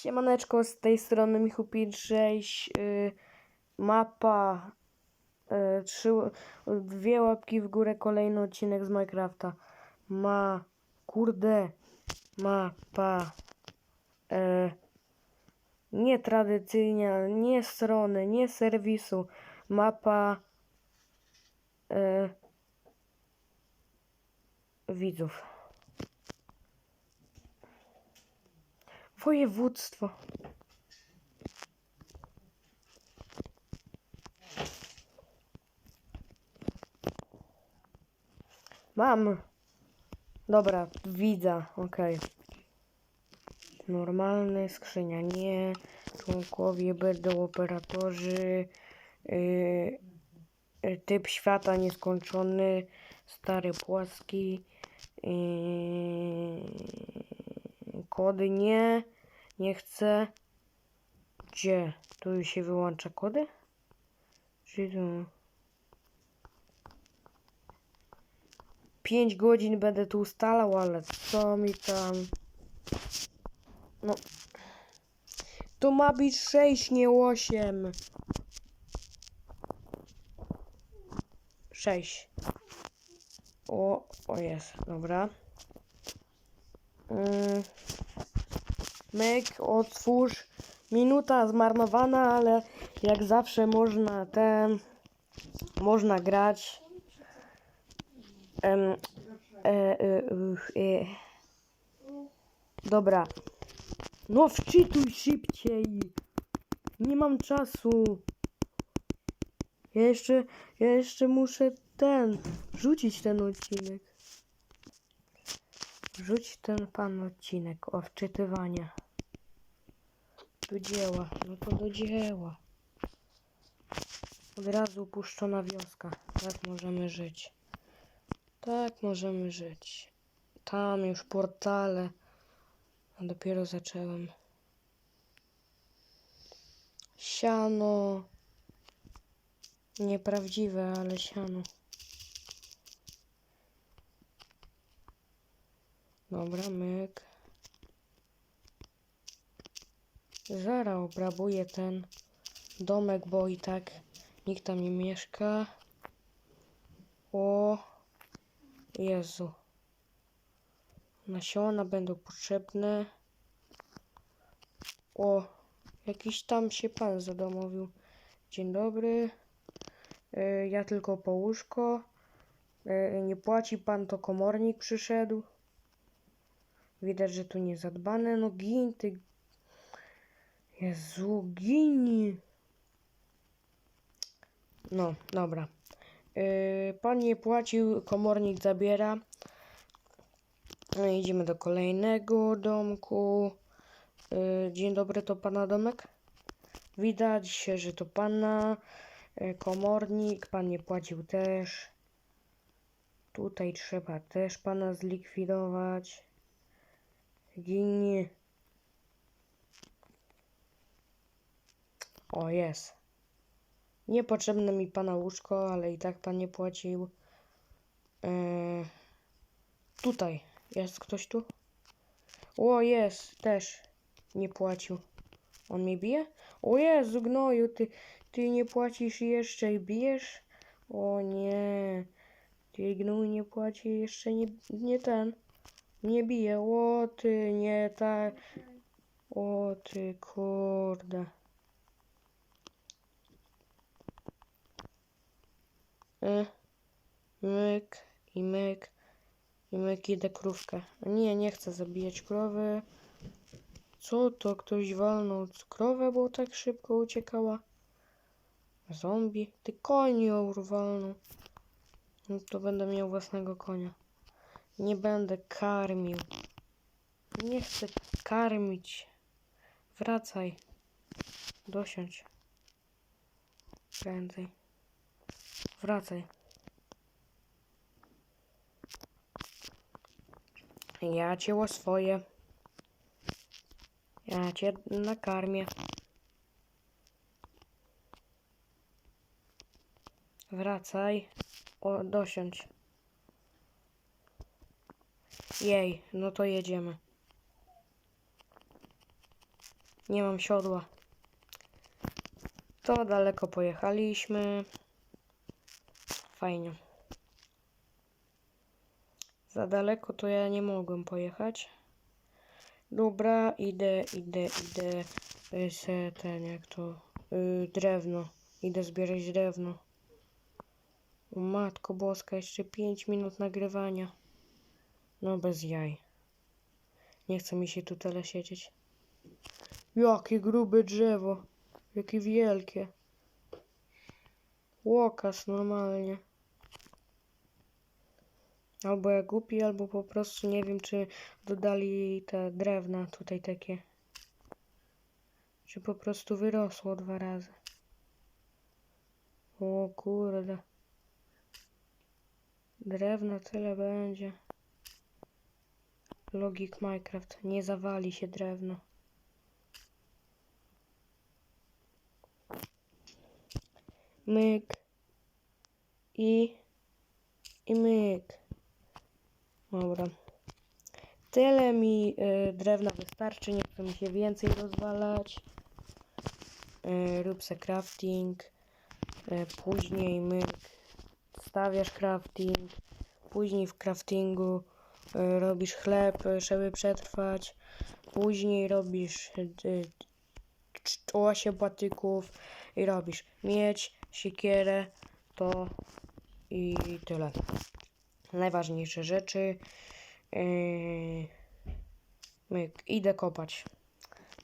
Siemaneczko, z tej strony Michu 56, y, mapa, y, trzy, dwie łapki w górę, kolejny odcinek z Minecrafta. Ma, kurde, mapa, y, nie tradycyjna, nie strony, nie serwisu, mapa y, widzów. Województwo. Mam. Dobra, widza, okej. Normalny, skrzynia nie. Członkowie będą operatorzy. Yy, typ świata nieskończony. Stary, płaski. Yy, kody nie. Nie chcę. Gdzie? Tu się wyłącza kody? Czy tu? 5 godzin będę tu ustalał, ale co mi tam? No. To ma być 6, nie 8. 6. O, o jest, dobra. Mm. Myk, otwórz. Minuta zmarnowana, ale jak zawsze można ten. Można grać. Em, e, e, e. Dobra. No wczytuj szybciej. Nie mam czasu. Ja jeszcze, ja jeszcze muszę ten, wrzucić ten odcinek. Wrzuć ten pan odcinek o wczytywania. Do dzieła, no to do dzieła. Od razu puszczona wioska. Tak możemy żyć. Tak możemy żyć. Tam już portale. A dopiero zacząłem. Siano. Nieprawdziwe, ale siano. Dobra, myk. Zara obrabuje ten domek, bo i tak nikt tam nie mieszka. O Jezu. Nasiona będą potrzebne. O, jakiś tam się pan zadomowił. Dzień dobry. E, ja tylko po łóżko. E, nie płaci pan, to komornik przyszedł. Widać, że tu nie zadbane. No gin, ty. Jezu, gini. No, dobra. Yy, pan nie płacił, komornik zabiera. No, idziemy do kolejnego domku. Yy, dzień dobry, to pana domek? Widać że to pana. Yy, komornik, pan nie płacił też. Tutaj trzeba też pana zlikwidować. Ginie. O, jest. Niepotrzebne mi pana łóżko, ale i tak pan nie płacił. Eee, tutaj. Jest ktoś tu? O, jest. Też nie płacił. On mnie bije? O Jezu, gnoju, ty, ty nie płacisz jeszcze i bijesz? O nie. Ty gnój nie płaci jeszcze nie, nie ten. Nie bije. O ty, nie tak. O ty, kurde. Y, myk i myk i myk idę krówkę. Nie, nie chcę zabijać krowy. Co to? Ktoś walnął krowę, bo tak szybko uciekała? Zombie? Ty koń ją walnął. No to będę miał własnego konia. Nie będę karmił. Nie chcę karmić. Wracaj. Dosiądź. Prędzej. Wracaj. Ja cię o swoje. Ja cię nakarmię. Wracaj. O, dosiądź. Jej, no to jedziemy. Nie mam siodła. To daleko pojechaliśmy. Fajnie. Za daleko to ja nie mogłem pojechać. Dobra, idę, idę, idę. y, Se ten, jak to. y, drewno. Idę zbierać drewno. Matko boska, jeszcze 5 minut nagrywania. No bez jaj. Nie chce mi się tu tyle siedzieć. Jakie grube drzewo. Jakie wielkie. Łokas normalnie. Albo ja głupi, albo po prostu nie wiem, czy dodali te drewna tutaj takie. Czy po prostu wyrosło dwa razy. O kurde. Drewna tyle będzie. Logik Minecraft. Nie zawali się drewno. Myk. I. I myk. Dobra. Tyle mi y, drewna wystarczy. Nie chce mi się więcej rozwalać. Y, rób se crafting. Y, później myk. Stawiasz crafting. Później w craftingu y, robisz chleb, y, żeby przetrwać. Później robisz y, y, cz- 8 patyków i robisz miedź, siekierę, to i tyle. Najważniejsze rzeczy. Yy, idę kopać.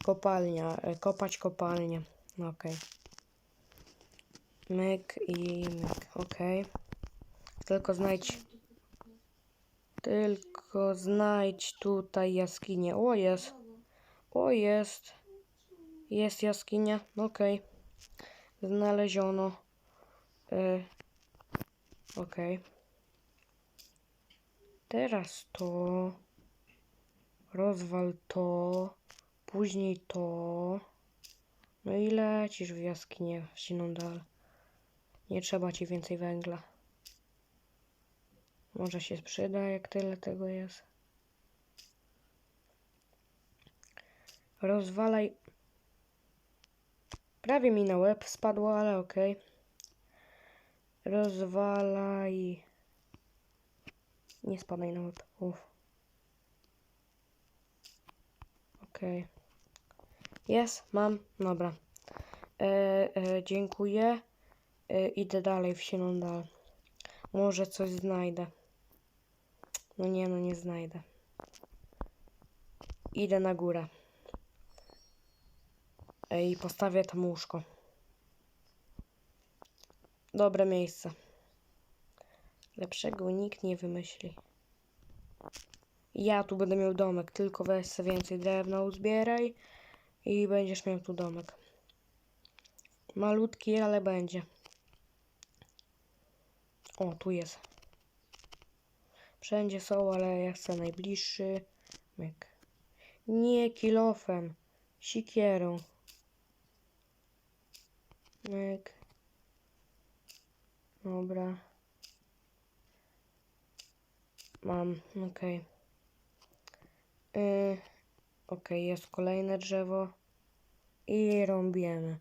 Kopalnia, y, kopać kopalnię. Okej. Myk i myk, okej. Tylko znajdź. Tylko znajdź tutaj jaskinię. O, jest. O, jest. Jest jaskinia. Okej. Znaleziono. Y, Okej. Teraz to. Rozwal to. Później to. No i lecisz w jaskinię w siną dal. Nie trzeba ci więcej węgla. Może się przyda, jak tyle tego jest. Rozwalaj. Prawie mi na łeb spadło, ale okej. Rozwalaj. Nie spadaj na. Uff. Okej. Jest, mam. Dobra. E, e, dziękuję. E, idę dalej w sieną dal. Może coś znajdę. No nie, no nie znajdę. Idę na górę. E, I postawię tam łóżko. Dobre miejsce. Lepszego nikt nie wymyśli. Ja tu będę miał domek, tylko weź sobie więcej drewna uzbieraj i będziesz miał tu domek. Malutki, ale będzie. O, tu jest. Wszędzie są, ale ja chcę najbliższy. Myk. Nie kilofem, sikierą. Myk. Dobra. Mam, okej. Okay. Okej, jest kolejne drzewo. I rąbiemy.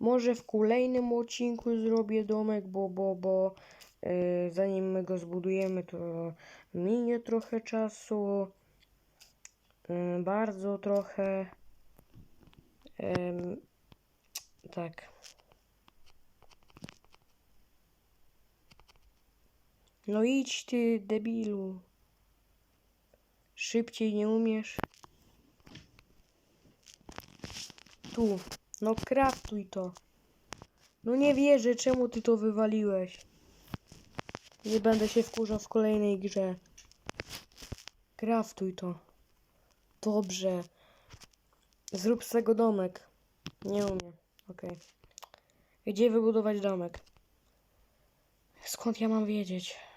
Może w kolejnym odcinku zrobię domek, bo, bo, bo yy, zanim my go zbudujemy, to minie trochę czasu. Yy, bardzo trochę. Ym, tak. No idź ty, debilu. Szybciej nie umiesz. Tu. No kraftuj to. No nie wierzę, czemu ty to wywaliłeś. Nie będę się wkurzał w kolejnej grze. Kraftuj to. Dobrze. Zrób z tego domek. Nie umiem. Okej. Gdzie wybudować domek? Skąd ja mam wiedzieć?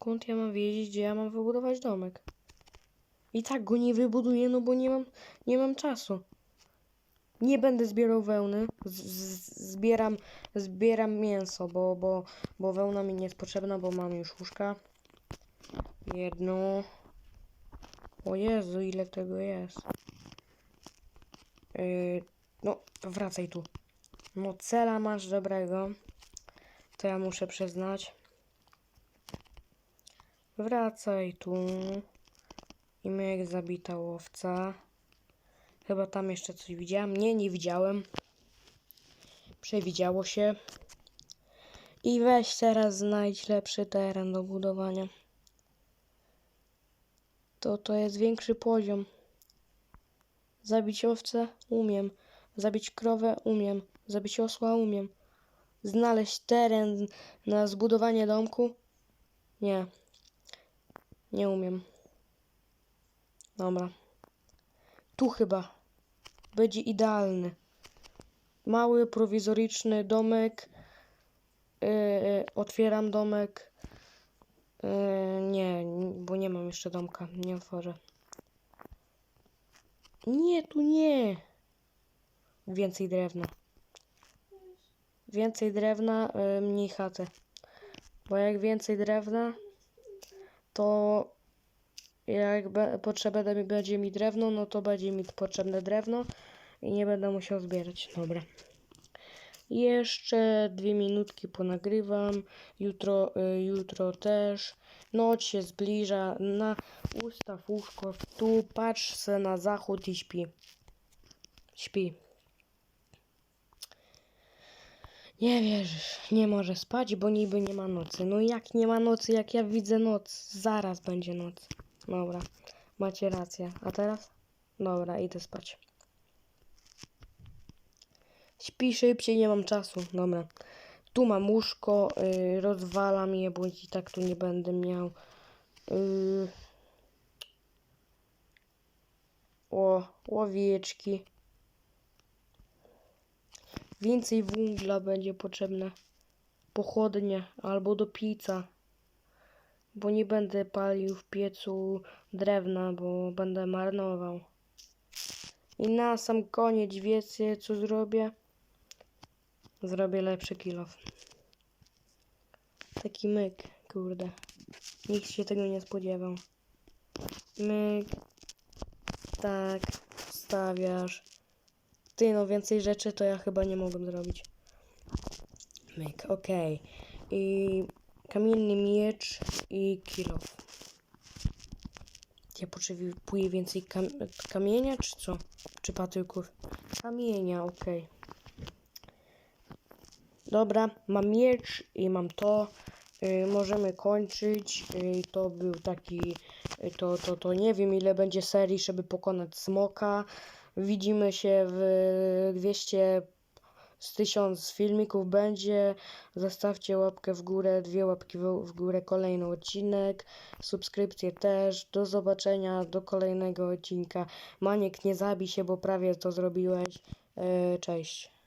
Skąd ja mam wiedzieć, gdzie ja mam wybudować domek? I tak go nie wybuduję, no bo nie mam, nie mam czasu. Nie będę zbierał wełny. Z, zbieram, zbieram mięso, bo, bo, bo wełna mi nie jest potrzebna, bo mam już łóżka. Jedno. O Jezu, ile tego jest. Yy, no, wracaj tu. No, cela masz dobrego. To ja muszę przyznać. Wracaj tu. I myk zabita łowca. Chyba tam jeszcze coś widziałem. Nie, nie widziałem. Przewidziało się. I weź teraz znajdź lepszy teren do budowania. To to jest większy poziom. Zabić owcę? Umiem. Zabić krowę? Umiem. Zabić osła? Umiem. Znaleźć teren na zbudowanie domku? Nie. Nie umiem. Dobra. Tu chyba. Będzie idealny. Mały, prowizoryczny domek. Yy, otwieram domek. Yy, nie, bo nie mam jeszcze domka. Nie otworzę. Nie, tu nie. Więcej drewna. Więcej drewna, yy, mniej chaty. Bo jak więcej drewna, to jak be, potrzebne mi będzie mi drewno, no to będzie mi potrzebne drewno i nie będę musiał zbierać. Dobra. Jeszcze dwie minutki ponagrywam. Jutro, y, jutro też. Noc się zbliża. Na ustaw łóżko tu, patrz se na zachód i śpi. Śpi. Nie wierzysz, nie może spać, bo niby nie ma nocy. No jak nie ma nocy, jak ja widzę noc? Zaraz będzie noc. Dobra, macie rację. A teraz? Dobra, idę spać. Śpi szybciej, nie mam czasu. Dobra. Tu mam łóżko, yy, rozwalam je, bo i tak tu nie będę miał. Yy... O, łowieczki. Więcej węgla będzie potrzebne. Pochodnie albo do pieca. Bo nie będę palił w piecu drewna, bo będę marnował. I na sam koniec wiecie co zrobię? Zrobię lepszy kilof. Taki myk, kurde. Nikt się tego nie spodziewał. Myk. Tak. Stawiasz. Ty, no więcej rzeczy to ja chyba nie mogłem zrobić. Myk, okej. I kamienny miecz i kilof. Ja potrzebuję więcej kam kamienia, czy co? Czy patyków? Kamienia, okej. Dobra, mam miecz i mam to. Y, możemy kończyć. Y, to był taki. Y, to, to, to nie wiem ile będzie serii, żeby pokonać smoka. Widzimy się w 200 z 1000 filmików będzie. Zostawcie łapkę w górę, dwie łapki w, górę, kolejny odcinek. Subskrypcje też. Do zobaczenia do kolejnego odcinka. Maniek, nie zabij się, bo prawie to zrobiłeś. Y, cześć.